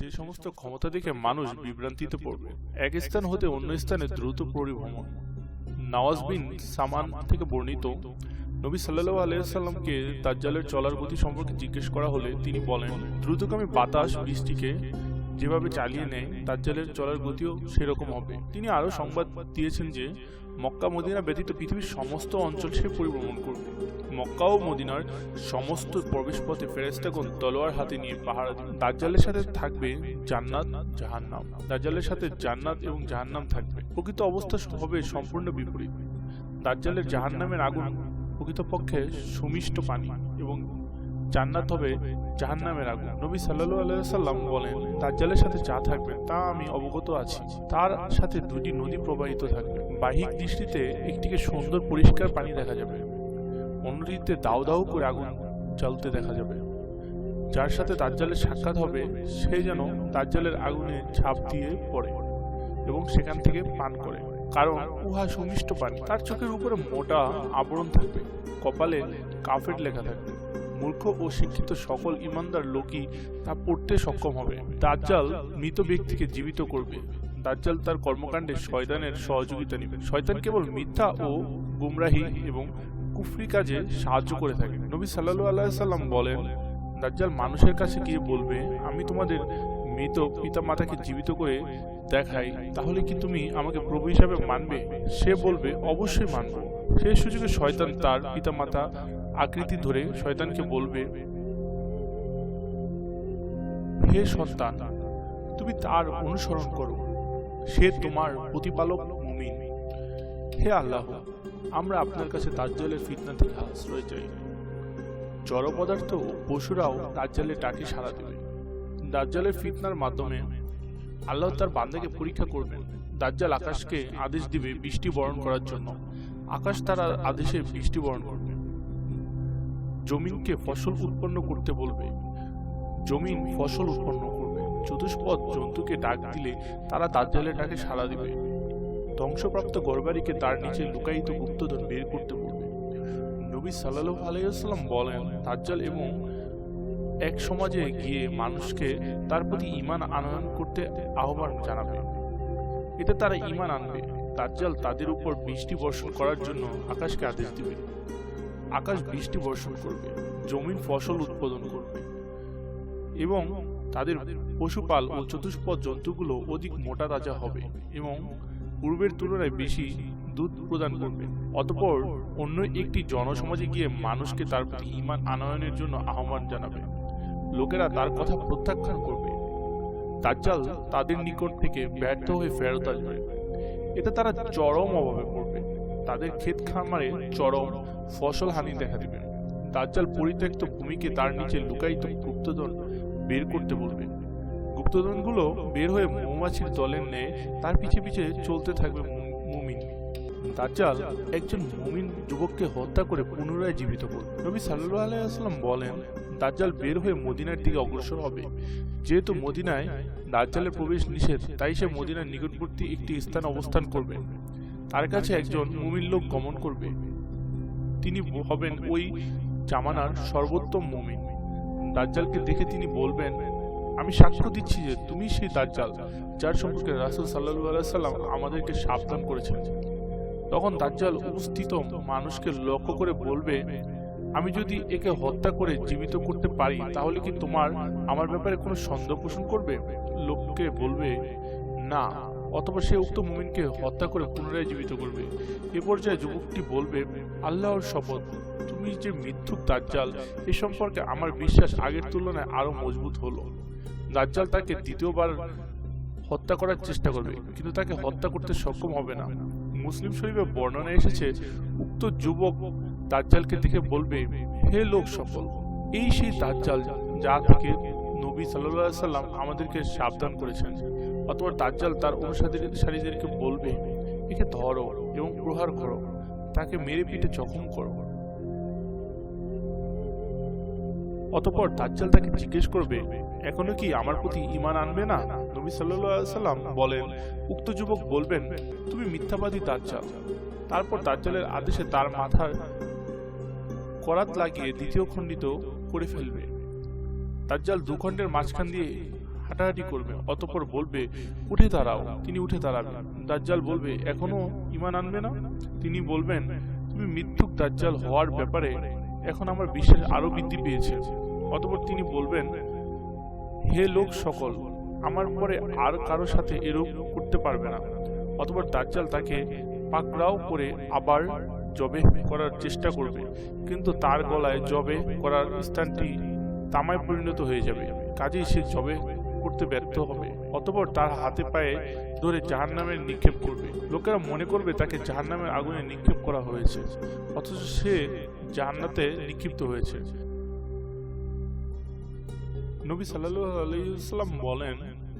যে সমস্ত ক্ষমতা দেখে মানুষ বিভ্রান্তিতে পড়বে। এক স্থান হতে অন্য স্থানে দ্রুত পরিভ্রমণ। নওয়াজ বিন সামান থেকে বর্ণিত নবী সাল্লাহ আলাইসাল্লামকে তাজ্জালের দাজ্জালের চলার গতি সম্পর্কে জিজ্ঞেস করা হলে তিনি বলেন দ্রুতগামী বাতাস বৃষ্টিকে যেভাবে চালিয়ে নেয় দাজ্জালের চলার গতিও সেরকম হবে। তিনি আরও সংবাদ দিয়েছেন যে, মক্কা মদিনা ব্যতীত পৃথিবীর সমস্ত অঞ্চল সে পরিভ্রমণ করবে। মক্কা ও মদিনার সমস্ত প্রবেশপথে ফেরেস্তাগণ তলোয়ার হাতে নিয়ে পাহারা দাজ্জালের সাথে থাকবে জান্নাত, জাহান্নাম। দাজ্জালের সাথে জান্নাত এবং জাহান্নাম থাকবে। প্রকৃত অবস্থা হবে সম্পূর্ণ বিপরীত। দাজ্জালের জাহান্নামের আগুন প্রকৃতপক্ষে সুমিষ্ট পানি এবং জান্নাত হবে জাহান্নামের আগুন। নবী সাল্লাল্লাহু আলাইহি সাল্লাম বলেন, দাজ্জালের সাথে যা থাকবে, তা আমি অবগত আছি। তার সাথে দুটি নদী প্রবাহিত থাকবে। বাহিক দৃষ্টিতে একটিকে সুন্দর পরিষ্কার পানি দেখা যাবে। অন্যটিতে দাউ দাউ করে আগুন জ্বলতে দেখা যাবে। যার সাথে দাজ্জালের সাক্ষাৎ হবে, সে যেন দাজ্জালের আগুনে ঝাঁপ দিয়ে পড়ে এবং সেখান থেকে পান করে। কারণ উহা সুমিষ্ট পানি। তার চোখের উপরে মোটা আবরণ থাকবে। কপালে কাফের লেখা থাকবে। মূর্খ ও শিক্ষিত সকল ইমানদার লোকই তা পড়তে সক্ষম হবে। দাজ্জাল মৃত ব্যক্তিকে জীবিত করবে। দাজ্জাল তার কর্মকাণ্ডে শয়তানের সহযোগিতা নেবে। শয়তান কেবল মিথ্যা ও গুমরাহি এবং কুফরি কাজে সাহায্য করে থাকে। নবী সাল্লাল্লাহু আলাইহি সাল্লাম বলেন, দাজ্জাল মানুষের কাছে গিয়ে বলবে, আমি তোমাদের মৃত পিতা মাতাকে জীবিত করে দেখাই, তাহলে কি তুমি আমাকে প্রভু হিসাবে মানবে সে বলবে, অবশ্যই মানব। সেই সুযোগে শয়তান তার পিতা মাতা আকৃতি ধরে শয়তানকে বলবে, হে সন্তান, তুমি তার অনুসরণ করো। সে তোমার প্রতিপালক মুমিন। হে আল্লাহ, আমরা আপনার কাছে দাজ্জালের ফিতনা থেকে আশ্রয় চাই। জড় পদার্থ ও পশুরাও দাজ্জালের ডাকে সাড়া দেবে। দাজ্জালের ফিতনার মাধ্যমে আল্লাহ তার বান্দাকে পরীক্ষা করবেন। দাজ্জাল আকাশকে আদেশ দিবে বৃষ্টি বরণ করার জন্য। আকাশ তার আদেশে বৃষ্টি বরণ করবে। জমিনকে ফসল উৎপন্ন করতে বলবে। জমিন ফসল উৎপন্ন করবে। চতুষ্পদ জন্তুকে ডাক দিলে তারা দাজ্জালের ডাকে সাড়া দিবে। ধ্বংসপ্রাপ্ত গরবারিকে তার নিচে লুকায়িত গুপ্তধন বের করতে বলবে। নবী সাল্লাল্লাহু আলাইহি ওয়াসাল্লাম বলেন, দাজ্জাল এবং এক সমাজে গিয়ে মানুষকে তার প্রতি ঈমান আনয়ন করতে আহ্বান জানাবে। এতে তারা ঈমান আনবে। দাজ্জাল তাদের উপর বৃষ্টি বর্ষণ করার জন্য আকাশকে আদেশ দিবে। আকাশ বৃষ্টি বর্ষণ করবে, জমিন ফসল উৎপাদন করবে এবং তাদের পশুপাল ও চতুষ্পদ জন্তুগুলো অধিক মোটা তাজা হবে এবং পূর্বের তুলনায় বেশি দুধ প্রদান করবে। অতঃপর অন্য একটি জনসমাজে গিয়ে মানুষকে তার প্রতি ঈমান আনয়নের জন্য আহ্বান জানাবে। লোকেরা তার কথা প্রত্যাখ্যান করবে। দাজ্জাল তাদের নিকট থেকে ব্যর্থ হয়ে ফেরত আসবে। এতে তারা চরম অভাবে পড়বে। তাদের ক্ষেত খামারে চরম ফসল হানি দেখা দিবে। দাজ্জাল পরিত্যক্ত ভূমিকে তার নিচে লুকায়িত গুপ্তধন বের করতে বলবে। গুপ্তধনগুলো বের হয়ে মৌমাছির দলের ন্যায় তার পিছে পিছে চলতে থাকবে মুমিন। দাজ্জাল একজন মুমিন যুবককে হত্যা করে পুনরায় জীবিত করবে। নবী সাল্লাল্লাহু আলাইহি ওয়াসাল্লাম বলেন, দাজ্জাল বের হয়ে মদিনার দিকে অগ্রসর হবে। যেহেতু মদিনায় দাজ্জালের প্রবেশ নিষেধ, তাই সে মদিনার নিকটবর্তী একটি স্থান অবস্থান করবে। তার কাছে একজন মুমিন লোক গমন করবে। তিনি হবেন ওই জামানার সর্বোত্তম মুমিন। দাজ্জালকে দেখে তিনি বলবেন আমি সাক্ষ্য দিচ্ছি যে তুমি সেই দাজ্জাল যার সম্পর্কে রাসূল আলাইহি সাল্লাম আমাদেরকে সাবধান করেছেন। তখন দাজ্জাল উপস্থিত মানুষকে লক্ষ্য করে বলবে আমি যদি একে হত্যা করে জীবিত করতে পারি তাহলে কি তোমার আমার ব্যাপারে কোনো সন্দেহ পোষণ করবে? লোককে বলবে না অথবা সে উক্ত মুমিনকে হত্যা করে পুনরায় জীবিত করবে। এ পর্যায়ে যুবকটি বলবে, আল্লাহর শপথ, তুমি যে মিথ্যুক দাজ্জাল, এ সম্পর্কে আমার বিশ্বাস আগের তুলনায় আরও মজবুত হলো। দাজ্জাল তাকে দ্বিতীয়বার হত্যা করার চেষ্টা করবে, কিন্তু তাকে হত্যা করতে সক্ষম হবে না। মুসলিম শরীফে বর্ণনা এসেছে, উক্ত যুবক দাজ্জালকে দেখে বলবে, হে লোক সফল, এই সেই দাজ্জাল যা থেকে নবী আলাইহি সাল্লাম আমাদেরকে সাবধান করেছেন। অথবা দাজ্জাল তার অনুসারীদেরকে বলবে, একে ধরো এবং প্রহার করো। তাকে মেরে পিঠে জখম করো। অতপর দাজ্জাল তাকে জিজ্ঞেস করবে, এখনও কি আমার প্রতি ঈমান আনবে না? নবী সাল্লাম বলেন, উক্ত যুবক বলবেন, তুমি মিথ্যাবাদী দাজ্জাল। তারপর দাজ্জালের আদেশে তার মাথার করাত লাগিয়ে দ্বিতীয় খণ্ডিত করে ফেলবে। দাজ্জাল দু দুখণ্ডের মাঝখান দিয়ে হাঁটাহাঁটি করবে, অতঃপর বলবে, উঠে দাঁড়াও। তিনি উঠে দাঁড়াবে দাজ্জাল বলবে, এখনও ইমান আনবে না? তিনি বলবেন, তুমি মৃত্যুক দাজ্জাল হওয়ার ব্যাপারে এখন আমার বিশ্বাস আরও বৃদ্ধি পেয়েছে। অতপর তিনি বলবেন, হে লোক সকল, আমার পরে আর কারও সাথে এরূপ করতে পারবে না। অতঃপর দাজ্জাল তাকে পাকড়াও করে আবার জবে করার চেষ্টা করবে। কিন্তু তার গলায় জবে করার স্থানটি তামায় পরিণত হয়ে যাবে। কাজেই সে জবে করতে ব্যর্থ হবে। অতঃপর তার হাতে পায়ে ধরে জাহান্নামে নিক্ষেপ করবে। লোকেরা মনে করবে তাকে জাহান্নামের আগুনে নিক্ষেপ করা হয়েছে, অথচ সে জাহান্নাতে নিক্ষিপ্ত হয়েছে। নবী আলাইহি বলেন,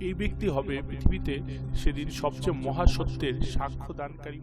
এই ব্যক্তি হবে পৃথিবীতে সেদিন সবচেয়ে মহাসত্যের সাক্ষ্য দানকারী